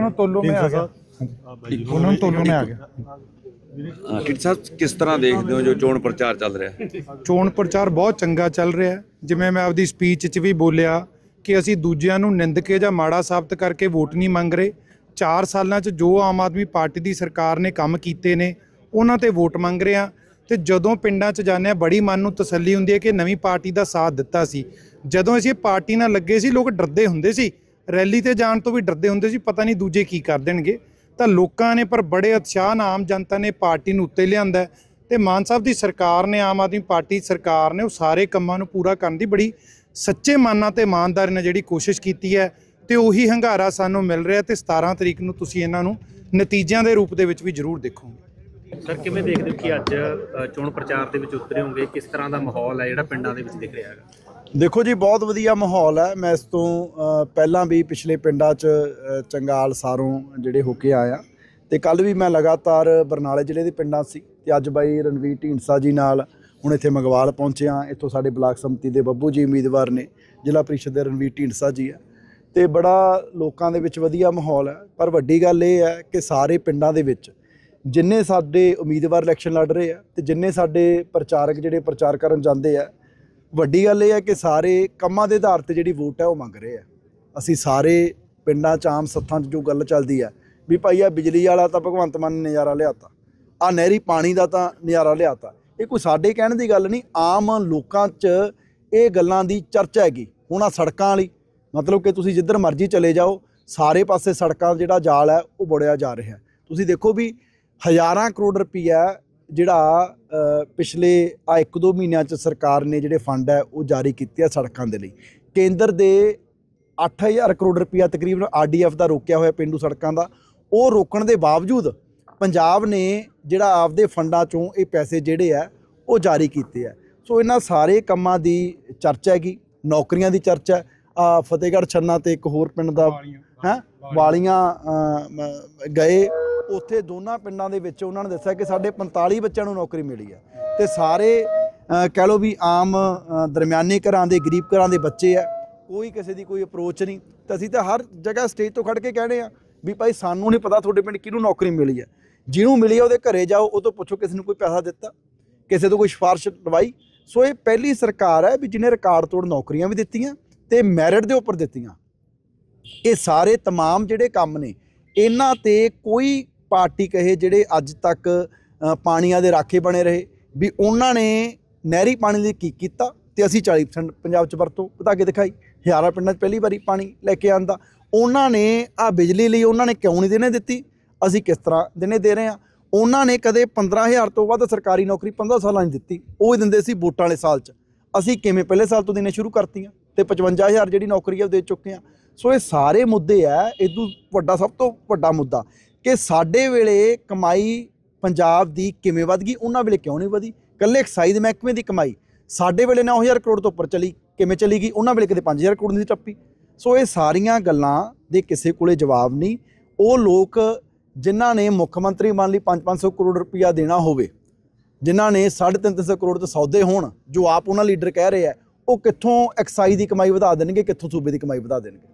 ਨੂੰ ਤੋਲੋ ਮੈਂ ਆ ਗਿਆ। ਉਹਨਾਂ ਨੂੰ ਤੋਲੋ ਮੈਂ ਆ ਗਿਆ। ਹਾਂ, ਕਿਟ ਸਾਹਿਬ ਕਿਸ ਤਰ੍ਹਾਂ ਦੇਖਦੇ ਹੋ ਜੋ ਚੋਣ ਪ੍ਰਚਾਰ ਚੱਲ ਰਿਹਾ? ਹੈ ਚੋਣ ਪ੍ਰਚਾਰ ਬਹੁਤ ਚੰਗਾ ਚੱਲ ਰਿਹਾ ਹੈ। ਜਿਵੇਂ ਮੈਂ ਆਪਦੀ ਸਪੀਚ 'ਚ ਵੀ ਬੋਲਿਆ ਕਿ ਅਸੀਂ ਦੂਜਿਆਂ ਨੂੰ ਨਿੰਦ ਕੇ ਜਾਂ ਮਾੜਾ ਸਾਬਤ ਕਰਕੇ ਵੋਟ ਨਹੀਂ ਮੰਗ ਰਹੇ। 4 ਸਾਲਾਂ 'ਚ ਜੋ ਆਮ ਆਦਮੀ ਪਾਰਟੀ ਦੀ ਸਰਕਾਰ ਨੇ ਕੰਮ ਕੀਤੇ ਨੇ ਉਹਨਾਂ ਤੇ ਵੋਟ ਮੰਗ ਰਹੇ ਆ ਤੇ ਜਦੋਂ ਪਿੰਡਾਂ 'ਚ ਜਾਂਦੇ ਆ ਬੜੀ ਮਨ ਨੂੰ ਤਸੱਲੀ ਹੁੰਦੀ ਹੈ ਕਿ ਨਵੀਂ ਪਾਰਟੀ ਦਾ ਸਾਥ ਦਿੱਤਾ ਸੀ। ਜਦੋਂ ਅਸੀਂ ਇਹ ਪਾਰਟੀ ਨਾਲ ਲੱਗੇ ਸੀ ਲੋਕ ਡਰਦੇ ਹੁੰਦੇ ਸੀ। ਰੈਲੀ ਤੇ ਜਾਣ ਤੋਂ ਵੀ ਡਰਦੇ ਹੁੰਦੇ ਸੀ, ਪਤਾ ਨਹੀਂ ਦੂਜੇ ਕੀ ਕਰ ਦੇਣਗੇ। ਤਾਂ ਲੋਕਾਂ ਨੇ ਪਰ ਬੜੇ ਉਤਸ਼ਾਹ ਨਾਲ ਆਮ ਜਨਤਾ ਨੇ ਪਾਰਟੀ ਨੂੰ ਉੱਤੇ ਲਿਆਂਦਾ ਹੈ ਤੇ ਮਾਨ ਸਾਹਿਬ ਦੀ ਸਰਕਾਰ ਨੇ, ਆਮ ਆਦਮੀ ਪਾਰਟੀ ਸਰਕਾਰ ਨੇ ਉਹ ਸਾਰੇ ਕੰਮਾਂ ਨੂੰ ਪੂਰਾ ਕਰਨ ਦੀ ਬੜੀ ਸੱਚੇ ਮਾਨਾਂ ਤੇ ਇਮਾਨਦਾਰੀ ਨਾਲ ਜਿਹੜੀ ਕੋਸ਼ਿਸ਼ ਕੀਤੀ ਹੈ ਤੇ ਉਹੀ ਹੰਗਾਰਾ ਸਾਨੂੰ ਮਿਲ ਰਿਹਾ ਤੇ 17 ਤਰੀਕ ਨੂੰ ਤੁਸੀਂ ਇਹਨਾਂ ਨੂੰ ਨਤੀਜਿਆਂ ਦੇ ਰੂਪ ਦੇ ਵਿੱਚ ਵੀ ਜ਼ਰੂਰ ਦੇਖੋਗੇ। ਸਰ ਕਿਵੇਂ ਦੇਖਦੇ ਹੋ ਕਿ ਅੱਜ ਅ, ਚੋਣ ਪ੍ਰਚਾਰ ਦੇ ਵਿੱਚ ਉਤਰੇ ਹੋਗੇ? ਕਿਸ ਤਰ੍ਹਾਂ ਦਾ ਮਾਹੌਲ ਹੈ ਜਿਹੜਾ ਪਿੰਡਾਂ ਦੇ ਵਿੱਚ ਦਿਖ ਰਿਹਾ ਹੈਗਾ? ਦੇਖੋ ਜੀ ਬਹੁਤ ਵਧੀਆ ਮਾਹੌਲ ਹੈ। ਮੈਂ ਇਸ ਤੋਂ ਅ, ਪਹਿਲਾਂ ਵੀ ਪਿਛਲੇ ਪਿੰਡਾਂ 'ਚ ਅ, ਚੰਗਾਲ ਸਾਰੋਂ ਜਿਹੜੇ ਹੋ ਕੇ ਆਇਆ ਤੇ ਕੱਲ ਵੀ ਮੈਂ ਲਗਾਤਾਰ ਬਰਨਾਲੇ ਜ਼ਿਲ੍ਹੇ ਦੇ ਪਿੰਡਾਂ ਸੀ। ਤੇ ਅੱਜ ਬਾਈ ਰਣਵੀਰ ਢੀਂਡਸਾ ਜੀ ਨਾਲ ਹੁਣ ਇੱਥੇ ਮੰਗਵਾਲ ਪਹੁੰਚਿਆ ਇੱਥੋਂ ਸਾਡੇ ਬਲਾਕ ਸੰਮਤੀ ਦੇ ਬੱਬੂ ਜੀ ਉਮੀਦਵਾਰ ਨੇ ਜ਼ਿਲ੍ਹਾ ਪ੍ਰੀਸ਼ਦ ਦੇ ਰਣਵੀਰ ਢੀਂਡਸਾ ਜੀ ਹੈ। ਤੇ ਬੜਾ ਲੋਕਾਂ ਦੇ ਵਿੱਚ ਵਧੀਆ ਮਾਹੌਲ ਹੈ। ਪਰ ਵੱਡੀ ਗੱਲ ਇਹ ਹੈ ਕਿ ਸਾਰੇ ਪਿੰਡਾਂ ਦੇ ਵਿੱਚ ਜਿੰਨੇ ਸਾਡੇ ਉਮੀਦਵਾਰ ਇਲੈਕਸ਼ਨ ਲੜ ਰਹੇ ਆ ਤੇ ਜਿੰਨੇ ਸਾਡੇ ਪ੍ਰਚਾਰਕ ਜਿਹੜੇ ਪ੍ਰਚਾਰ ਕਰਨ ਜਾਂਦੇ ਆ, ਵੱਡੀ ਗੱਲ ਇਹ ਹੈ ਕਿ ਸਾਰੇ ਕੰਮਾਂ ਦੇ ਆਧਾਰ ਤੇ ਜਿਹੜੀ ਵੋਟ ਹੈ ਉਹ ਮੰਗ ਰਹੇ ਆ। ਅਸੀਂ ਸਾਰੇ ਪਿੰਡਾਂ ਚ ਆਮ ਸੱਥਾਂ 'ਚ ਜੋ ਗੱਲ ਚੱਲਦੀ ਹੈ ਵੀ ਭਾਈ ਆ ਬਿਜਲੀ ਵਾਲਾ ਤਾਂ ਭਗਵੰਤ ਮਾਨ ਨੇ ਨਜ਼ਾਰਾ ਲਿਆਤਾ ਆ ਨਹਿਰੀ ਪਾਣੀ ਦਾ ਤਾਂ ਨਜ਼ਾਰਾ ਲਿਆਤਾ। ਇਹ ਕੋਈ ਸਾਡੇ ਕਹਿਣ ਦੀ ਗੱਲ ਨਹੀਂ, ਆਮ ਲੋਕਾਂ 'ਚ ਇਹ ਗੱਲਾਂ ਦੀ ਚਰਚਾ ਹੈਗੀ। ਹੁਣ ਆ ਸੜਕਾਂ ਵਾਲੀ, ਮਤਲਬ ਕਿ ਤੁਸੀਂ ਜਿੱਧਰ ਮਰਜ਼ੀ ਚਲੇ ਜਾਓ, ਸਾਰੇ ਪਾਸੇ ਸੜਕਾਂ ਦਾ ਜਿਹੜਾ ਜਾਲ ਹੈ ਉਹ ਬੜਿਆ ਜਾ ਰਿਹਾ। ਤੁਸੀਂ ਦੇਖੋ ਵੀ ਹਜ਼ਾਰਾਂ ਕਰੋੜ ਰੁਪਈਆ ਜਿਹੜਾ ਪਿਛਲੇ ਆ ਇੱਕ ਦੋ ਮਹੀਨਿਆਂ ਚ ਸਰਕਾਰ ਨੇ ਜਿਹੜੇ ਫੰਡ ਹੈ ਉਹ ਜਾਰੀ ਕੀਤੇ ਆ ਸੜਕਾਂ ਦੇ ਲਈ। ਕੇਂਦਰ ਦੇ 8000 ਕਰੋੜ ਰੁਪਈਆ ਤਕਰੀਬਨ ਆਰਡੀਐਫ ਦਾ ਰੋਕਿਆ ਹੋਇਆ ਪਿੰਡੂ ਸੜਕਾਂ ਦਾ। ਉਹ ਰੋਕਣ ਦੇ ਬਾਵਜੂਦ ਪੰਜਾਬ ਨੇ ਜਿਹੜਾ ਆਪਦੇ ਫੰਡਾਂ ਚੋਂ ਇਹ ਪੈਸੇ ਜਿਹੜੇ ਆ ਉਹ ਜਾਰੀ ਕੀਤੇ ਆ। ਸੋ ਇਹਨਾਂ ਸਾਰੇ ਕੰਮਾਂ ਦੀ ਚਰਚਾ ਹੈਗੀ ਨੌਕਰੀਆਂ ਦੀ ਚਰਚਾ ਆ ਫਤਿਹਗੜ੍ਹ ਛੰਨਾ ਤੇ ਇੱਕ ਹੋਰ ਪਿੰਡ ਦਾ ਹੈ ਵਾਲੀਆਂ। ਗਏ। ਉੱਥੇ ਦੋਨਾਂ ਪਿੰਡਾਂ ਦੇ ਵਿੱਚ ਉਹਨਾਂ ਨੇ ਦੱਸਿਆ ਕਿ ਸਾਡੇ 45 ਬੱਚਿਆਂ ਨੂੰ ਨੌਕਰੀ ਮਿਲੀ ਹੈ ਤੇ ਸਾਰੇ ਅ, ਕਹਿ ਲਓ ਵੀ ਆਮ ਅ, ਦਰਮਿਆਨੇ ਘਰਾਂ ਦੇ ਗਰੀਬ ਘਰਾਂ ਦੇ ਬੱਚੇ ਆ ਕੋਈ ਕਿਸੇ ਦੀ ਕੋਈ ਅਪਰੋਚ ਨਹੀਂ ਤਾਂ ਅਸੀਂ ਤਾਂ ਹਰ ਜਗ੍ਹਾ ਸਟੇਜ ਤੋਂ ਖੜ ਕੇ ਕਹਿੰਦੇ ਆ ਵੀ ਭਾਈ ਸਾਨੂੰ ਨਹੀਂ ਪਤਾ ਤੁਹਾਡੇ ਪਿੰਡ ਕਿਹਨੂੰ ਨੌਕਰੀ ਮਿਲੀ ਹੈ ਜਿਹਨੂੰ ਮਿਲੀ ਹੈ ਉਹਦੇ ਘਰੇ ਜਾਓ ਉਹ ਤੋਂ ਪੁੱਛੋ ਕਿਸੇ ਨੂੰ ਕੋਈ ਪੈਸਾ ਦਿੱਤਾ ਕਿਸੇ ਤੋਂ ਕੋਈ ਸਿਫਾਰਿਸ਼ ਲਵਾਈ ਸੋ ਇਹ ਪਹਿਲੀ ਸਰਕਾਰ ਹੈ ਵੀ ਜਿਹਨੇ ਰਿਕਾਰਡ ਤੋੜ ਨੌਕਰੀਆਂ ਵੀ ਦਿੱਤੀਆਂ ਤੇ ਮੈਰਿਟ ਦੇ ਉੱਪਰ ਦਿੱਤੀਆਂ ਇਹ ਸਾਰੇ तमाम ਜਿਹੜੇ ਕੰਮ ਨੇ ਇਹਨਾਂ ਤੇ ਕੋਈ ਪਾਰਟੀ ਕਹੇ ਜਿਹੜੇ ਅੱਜ ਤੱਕ ਪਾਣੀਆਂ ਦੇ ਰਾਖੇ ਬਣੇ ਰਹੇ, ਵੀ ਉਹਨਾਂ ਨੇ ਨਹਿਰੀ ਪਾਣੀ ਲਈ ਕੀ ਕੀਤਾ ਤੇ ਅਸੀਂ 40% ਪੰਜਾਬ 'ਚ ਵਰਤੋਂ ਵਧਾ ਕੇ ਦਿਖਾਈ। ਹਜ਼ਾਰਾਂ ਪਿੰਡਾਂ 'ਚ ਪਹਿਲੀ ਵਾਰੀ ਪਾਣੀ ਲੈ ਕੇ ਆਂਦਾ ਉਹਨਾਂ ਨੇ ਆ ਬਿਜਲੀ ਲਈ ਉਹਨਾਂ ਨੇ ਕਿਉਂ ਨਹੀਂ ਦੇਣੇ ਦਿੱਤੀ? ਅਸੀਂ ਕਿਸ ਤਰ੍ਹਾਂ ਦੇਣੇ ਦੇ ਰਹੇ ਹਾਂ? ਉਹਨਾਂ ਨੇ ਕਦੇ 15000 ਤੋਂ ਵੱਧ ਸਰਕਾਰੀ ਨੌਕਰੀ 15 ਸਾਲਾਂ 'ਚ ਦਿੱਤੀ। ਉਹ ਹੀ ਦਿੰਦੇ ਸੀ ਵੋਟਾਂ ਵਾਲੇ ਸਾਲ 'ਚ। ਅਸੀਂ ਕਿਵੇਂ ਪਹਿਲੇ ਸਾਲ ਤੋਂ ਦੇਣੇ ਸ਼ੁਰੂ ਕਰਤੀਆਂ ਤੇ 55000 ਜਿਹੜੀ ਨੌਕਰੀ ਆ ਉਹ ਦੇ ਚੁੱਕੇ ਆ ਸੋ ਇਹ ਸਾਰੇ ਮੁੱਦੇ ਆ ਇਦੋਂ ਵੱਡਾ ਸਭ ਤੋਂ ਵੱਡਾ ਮੁੱਦਾ। ਕਿ ਸਾਡੇ ਵੇਲੇ ਕਮਾਈ ਪੰਜਾਬ ਦੀ ਕਿਵੇਂ ਵੱਧ ਗਈ, ਉਹਨਾਂ ਵੇਲੇ ਕਿਉਂ ਨਹੀਂ ਵਧੀ? ਕੱਲੇ ਐਕਸਾਈਜ਼ ਮਹਿਕਮੇ ਦੀ ਕਮਾਈ ਸਾਡੇ ਵੇਲੇ 9000 ਕਰੋੜ ਤੋਂ ਉੱਪਰ ਚਲੀ, ਕਿਵੇਂ ਚਲੀ ਗਈ? ਉਹਨਾਂ ਵੇਲੇ ਕਿਤੇ 5000 ਕਰੋੜ ਦੀ ਟੱਪੀ। ਸੋ ਇਹ ਸਾਰੀਆਂ ਗੱਲਾਂ ਦੇ ਕਿਸੇ ਕੋਲੇ ਜਵਾਬ ਨਹੀਂ। ਉਹ ਲੋਕ ਜਿਨ੍ਹਾਂ ਨੇ ਮੁੱਖ ਮੰਤਰੀ ਬਣ ਲਈ 5-500 ਕਰੋੜ ਰੁਪਇਆ ਦੇਣਾ ਹੋਵੇ, ਜਿਨ੍ਹਾਂ ਨੇ 350 ਕਰੋੜ ਤੋਂ ਸੌਦੇ ਹੋਣ, ਜੋ ਆਪ ਉਹਨਾਂ ਲੀਡਰ ਕਹਿ ਰਹੇ ਆ, ਉਹ ਕਿੱਥੋਂ ਐਕਸਾਈਜ਼ ਦੀ ਕਮਾਈ ਵਧਾ ਦੇਣਗੇ, ਕਿੱਥੋਂ ਸੂਬੇ ਦੀ ਕਮਾਈ ਵਧਾ ਦੇਣਗੇ?